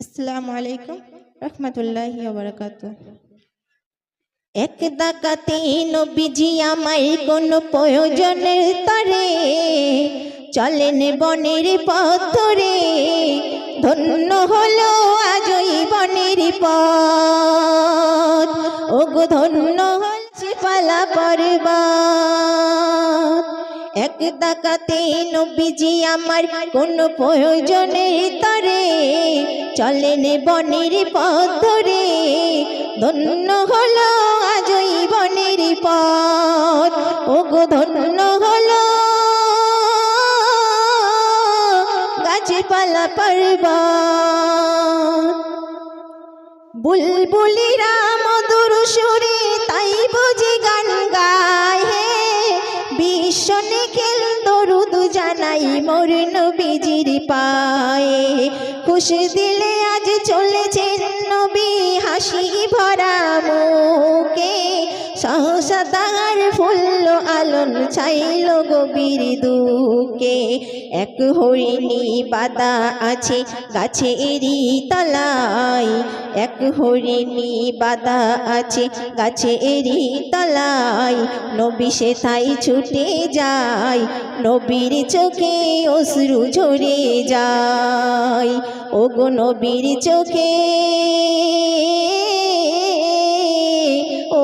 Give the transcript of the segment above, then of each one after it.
আসসালামু আলাইকুম রহমতুল্লাহি বারাকাতু এক ডাকাতে নবীজি আমায় কোন প্রয়োজনের তরে চলেন বনের পথ ধরে ধন্য হলো আজই বনের পথ। ওগো ধন্য হচ্ছে পালা পর্বত। ডাকাতে নবীজি আমার কোন প্রয়োজনের তরে। চলেন বনের পথ ধরে, ধন্য হলো আজই বনের পথ। ওগো ধন্য হলো গাছপালা পর্বত। বুলবুলিরা মধুর সুরে বিশ্ব নিখিল দরুদ জানাই মোর নবীজির পায়ে। খুশি দিলে আজ চলেছেন নবী হাসি ভরা আলন ছাইল গভীর দুকে এক হরিণী বাদা আছে গাছেরই তলায়। এক হরিণী বাদা আছে গাছেরই তলায়। নবী সে তাই ছুটে যায়, নবীর চোখে অশ্রু ঝরে যায়। ওগো নবীর চোখে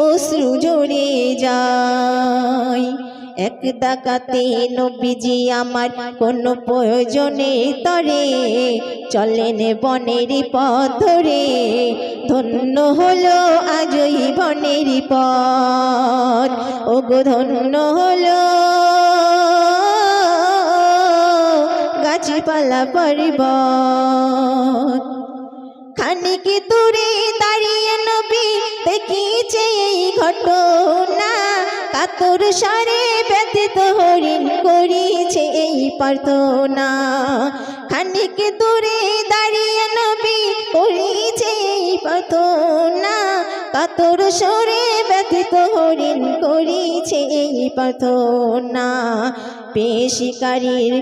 অশ্রু যায় এক ডাকাতে নবীজি আমার কোনো প্রয়োজনে তরে, চলেন বনের পথ ধরে। ধন্য হলো আজই বনের পথ। ওগো ধন্য হলো গাছপালা পর্বত। খানিক দূরে দাঁড়িয়ে দেখিছে এই ঘটনা। কাতর সারে ব্যতীত হরিণ করিছে এই প্রার্থনা। খানিক দূরে দাঁড়িয়ে নবী করিছে এই প্রার্থনা। কাতর সরে ব্যতীত হরিণ করিছে এই প্রার্থনা। পেশিকারীর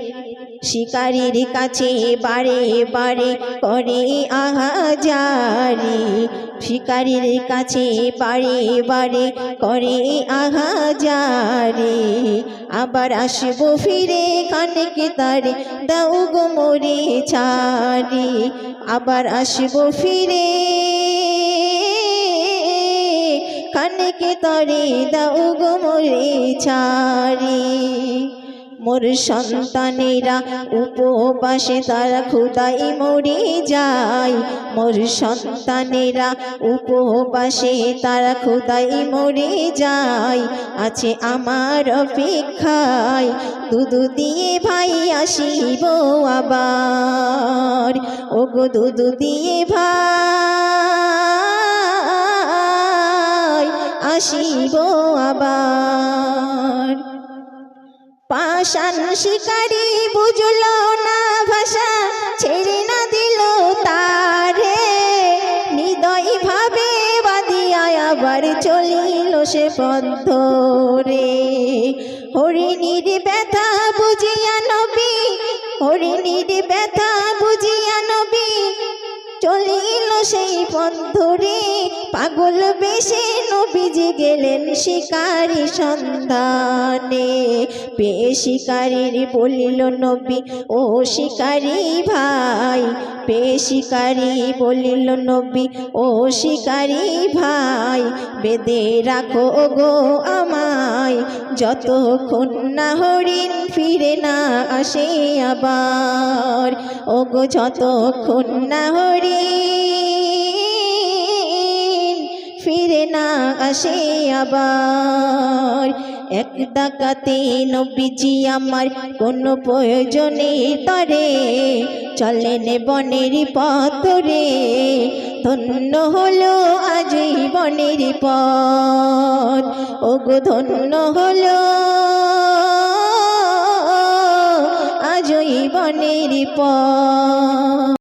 শিকারীর কাছে বারে বারে করে আহাজারি। শিকারীর কাছে বারে বারে করে আহাজারি আবার আসব ফিরে খানিক তারে, দাও গো মোরে ছাড়ি, আবার আসব ফিরে খানিক তরে, দাও গো মোরে ছাড়ি। মোর সন্তানেরা উপবাসে তারা খুদাই মরে যায়। মোর সন্তানেরা উপবাসে তারা খুদাই মরে যায়। আছে আমার অপেক্ষায়, দুধু দিয়ে ভাই আসিব আবার। ওগো দুধু দিয়ে ভাই আসিব আবার। পাশান শিকারি বুঝল না ভাষা, ছেড়ে না দিল তারে। হৃদয় ভাবে বাদিয়ায় আবার চলিল সে পথ রে হরিণীর ব্যথা বুঝিয়া নবী, হরিণীর ব্যথা বুঝিয়া নবী, চলিল সেই পথ ধরে পাগল বেশে নবীজি গেলেন শিকারি সন্ধানে। পেয়ে শিকারীর বলিল, নবী, ও শিকারি ভাই। পেয়ে শিকারি বলিল, নবী, ও শিকারি ভাই বেদে রাখো গো আমায়। যতক্ষণ না হরিণ ফিরে না আসে আবার ও গো যতক্ষণ না হরিণ না আসে আবার। এক ডাকাতে নবীজি আমার কোনো প্রয়োজনে তরে, চলেন বনের পথ ধরে ধন্য হলো আজই বনের পথ। ওগো ধন্য হলো আজই বনের পথ।